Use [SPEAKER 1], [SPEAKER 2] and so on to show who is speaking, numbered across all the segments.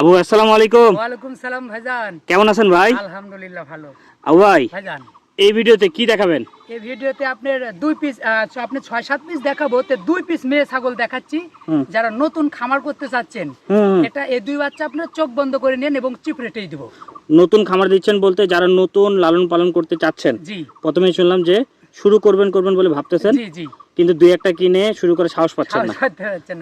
[SPEAKER 1] আবু আসসালামু আলাইকুম।
[SPEAKER 2] ওয়ালাইকুম সালাম ভাইজান।
[SPEAKER 1] কেমন আছেন ভাই?
[SPEAKER 2] আলহামদুলিল্লাহ ভালো।
[SPEAKER 1] আবু ভাই
[SPEAKER 2] ভাইজান।
[SPEAKER 1] এই ভিডিওতে কি দেখাবেন?
[SPEAKER 2] এই ভিডিওতে আপনার দুই পিস আপনি ছয় সাত পিস দেখাবো তো দুই পিস মেয়ে ছাগল দেখাচ্ছি। যারা নতুন খামার করতে চাচ্ছেন এটা এই দুই বাচ্চা আপনার চোখ বন্ধ করে নেন এবং চিপ রেটেই দিব।
[SPEAKER 1] নতুন খামার দিচ্ছেন বলতে যারা নতুন লালন পালন করতে চাচ্ছেন
[SPEAKER 2] জি।
[SPEAKER 1] প্রথমে শুনলাম যে শুরু করবেন করবেন বলে ভাবতেছেন? কিন্তু দুই একটা কিনে শুরু করে সাহস পাচ্ছেন না।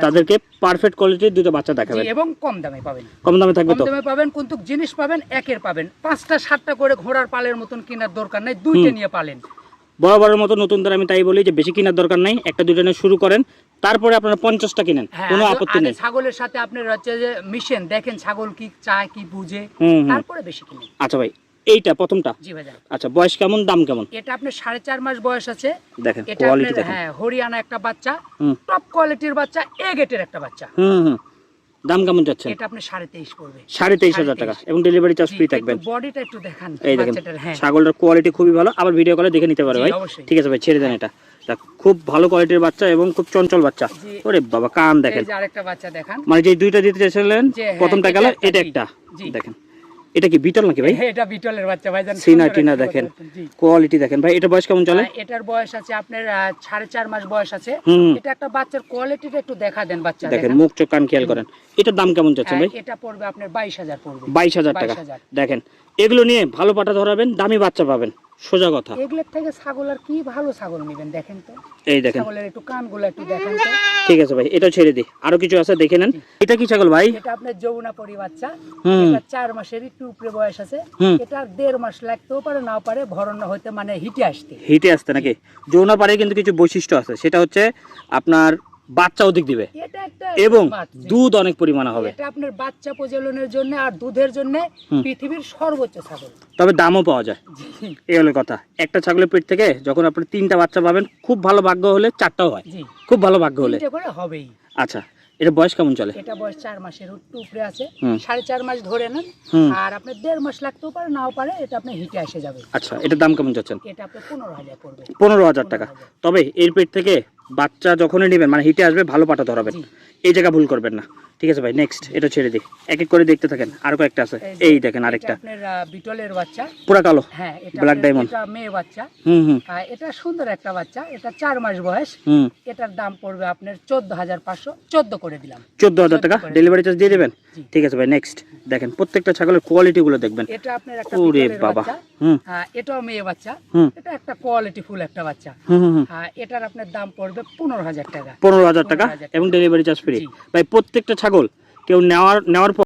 [SPEAKER 1] তাদেরকে পারফেক্ট কোয়ালিটির দুটো বাচ্চা দেখাবেন।
[SPEAKER 2] এবং কম দামে পাবেন।
[SPEAKER 1] কম দামে থাকবে তো?
[SPEAKER 2] কম দামে পাবেন কিন্তু জিনিস পাবেন একের পাবেন। পাঁচটা সাতটা করে ঘোড়ার পালের মতন কেনার দরকার নাই দুইটা নিয়ে পালেন।
[SPEAKER 1] বড় বড় মতো নতুনদের আমি তাই বলি যে বেশি কেনার দরকার নাই একটা দুটো নিয়ে শুরু করেন তারপরে আপনারা পঞ্চাশটা কিনেন
[SPEAKER 2] হ্যাঁ
[SPEAKER 1] কোনো আপত্তি নেই।
[SPEAKER 2] ছাগলের সাথে আপনার হচ্ছে যে মিশেন দেখেন ছাগল কি চায় কি বুঝে তারপরে বেশি কিনেন।
[SPEAKER 1] আচ্ছা ভাই এইটা প্রথমটা?
[SPEAKER 2] জি ভাইজান
[SPEAKER 1] আচ্ছা বয়স কেমন দাম কেমন?
[SPEAKER 2] এটা আপনার সাড়ে চার মাস বয়স আছে।
[SPEAKER 1] দেখেন কোয়ালিটি দেখেন।
[SPEAKER 2] হ্যাঁ হরিয়ানা একটা বাচ্চা টপ কোয়ালিটির বাচ্চা এ গেটের একটা বাচ্চা।
[SPEAKER 1] হুম হুম দাম কেমন যাচ্ছেন
[SPEAKER 2] এটা সাড়ে তেইশ পড়বে।
[SPEAKER 1] সাড়ে তেইশ হাজার টাকা। এবং ডেলিভারি চার্জ ফ্রি থাকবেন।
[SPEAKER 2] বডিটা একটু দেখান
[SPEAKER 1] এই দেখেন
[SPEAKER 2] হ্যাঁ।
[SPEAKER 1] ছাগলটার কোয়ালিটি খুবই ভালো। আবার ভিডিও কলে দেখে নিতে পারে ভাই। ঠিক আছে ভাই ছেড়ে দেন এটা। খুব ভালো কোয়ালিটির বাচ্চা এবং খুব চঞ্চল বাচ্চা। ওরে বাবা কান দেখেন।
[SPEAKER 2] এই যে আরেকটা বাচ্চা দেখান।
[SPEAKER 1] মানে যে দুইটা দিতে চাইছিলেন
[SPEAKER 2] হ্যাঁ,
[SPEAKER 1] প্রথমটা গেল এটা একটা। দেখেন। এটা কি বিটল নাকি ভাই?
[SPEAKER 2] হ্যাঁ, এটা বিটলের বাচ্চা ভাইজান
[SPEAKER 1] সিনা
[SPEAKER 2] সুন্দর
[SPEAKER 1] টিনা দেখেন। কোয়ালিটি দেখেন। ভাই এটা বয়স কেমন চলে
[SPEAKER 2] এটার বয়স আছে আপনার আহ, সাড়ে চার মাস বয়স আছে। এটা একটা বাচ্চার কোয়ালিটিটা একটু দেখা দেন বাচ্চা
[SPEAKER 1] দেখেন মুখ চোখ কান খেয়াল করেন। এটার দাম কেমন যাচ্ছে ভাই?
[SPEAKER 2] হ্যাঁ, এটা পড়বে আপনার বাইশ হাজার পড়বে।
[SPEAKER 1] বাইশ হাজার টাকা। দেখেন এগুলো নিয়ে ভালো পাটা ধরাবেন দামি বাচ্চা পাবেন। সোজা কথা।
[SPEAKER 2] এগুলোর থেকে ছাগল আর কি ভালো ছাগল নেবেন দেখেন তো।
[SPEAKER 1] এই দেখেন।
[SPEAKER 2] ছাগলের একটু কানগুলো একটু দেখেন তো।
[SPEAKER 1] ঠিক আছে ভাই এটা ছেড়ে দিই। আরও কিছু আছে দেখে নেন। এটা কি ছাগল ভাই?
[SPEAKER 2] এটা আপনার যমুনা পরি বাচ্চা। এটা চার মাসের একটু উপরে বয়স আছে। এটা দেড় মাস লাগতেও পারে নাও পারে ভরণ হইতে মানে হিটে আসতে।
[SPEAKER 1] হিটে আসতে নাকি? যৌনা পাড়ে কিন্তু কিছু বৈশিষ্ট্য আছে। সেটা হচ্ছে আপনার বাচ্চা অধিক দিবে। এবং দুধ অনেক পরিমাণে হবে।
[SPEAKER 2] এটা আপনার বাচ্চা প্রজননের জন্য আর দুধের জন্য পৃথিবীর সর্বোচ্চ ছাগল।
[SPEAKER 1] তবে দামও পাওয়া যায়। এই হলো কথা। একটা ছাগলের পেট থেকে যখন আপনি তিনটা বাচ্চা পাবেন খুব ভালো ভাগ্য হলে চারটাও হয়। খুব ভালো ভাগ্য হলে।
[SPEAKER 2] হবেই।
[SPEAKER 1] আচ্ছা এটা বয়স কেমন চলে?
[SPEAKER 2] এটা বয়স চার মাসের একটু উপরে আছে। সাড়ে চার মাস ধরে নেন। আর আপনার দেড় মাস লাগতেও পারে নাও পারে এটা আপনি হিটে এসে যাবে।
[SPEAKER 1] আচ্ছা এটার দাম কেমন যাচ্ছেন?
[SPEAKER 2] এটা আপনার পনেরো হাজার পড়বে।
[SPEAKER 1] পনেরো হাজার টাকা। তবে এর পেট থেকে বাচ্চা যখনই নেবেন মানে হিটে আসবে ভালো পাটা ধরাবেন। এই জায়গা ভুল করবেন না। ঠিক আছে ভাই নেক্সট এটা ছেড়ে দিই। এক এক করে দেখতে থাকেন আরও কয়েকটা আছে। এই দেখেন আরেকটা।
[SPEAKER 2] বিটলের বাচ্চা।
[SPEAKER 1] পুরা কালো।
[SPEAKER 2] হ্যাঁ আপনার-
[SPEAKER 1] diamond।
[SPEAKER 2] এটা মেয়ে বাচ্চা।
[SPEAKER 1] হুম হুম।
[SPEAKER 2] এটা সুন্দর একটা বাচ্চা এটা চার মাস বয়স।
[SPEAKER 1] হুম।
[SPEAKER 2] এটার দাম পড়বে আপনার চোদ্দ হাজার পাঁচশো চোদ্দ করে দিলাম।
[SPEAKER 1] চোদ্দ হাজার টাকা ডেলিভারি চার্জ দিয়ে দেবেন? ঠিক আছে ভাই নেক্সট দেখেন প্রত্যেকটা ছাগলের কোয়ালিটি গুলো দেখবেন।
[SPEAKER 2] এটা আপনার একটা
[SPEAKER 1] ওরে বাবা। হুম।
[SPEAKER 2] হ্যাঁ এটাও মেয়ে বাচ্চা। এটা একটা কোয়ালিটি ফুল একটা বাচ্চা।
[SPEAKER 1] হুম হুম হুম।
[SPEAKER 2] হ্যাঁ এটার আপনার দাম পড়বে পনেরো হাজার টাকা।
[SPEAKER 1] পনেরো হাজার টাকা এবং ডেলিভারি চার্জ ফ্রি ভাই প্রত্যেকটা ছাগল কেউ নেওয়ার নেওয়ার পর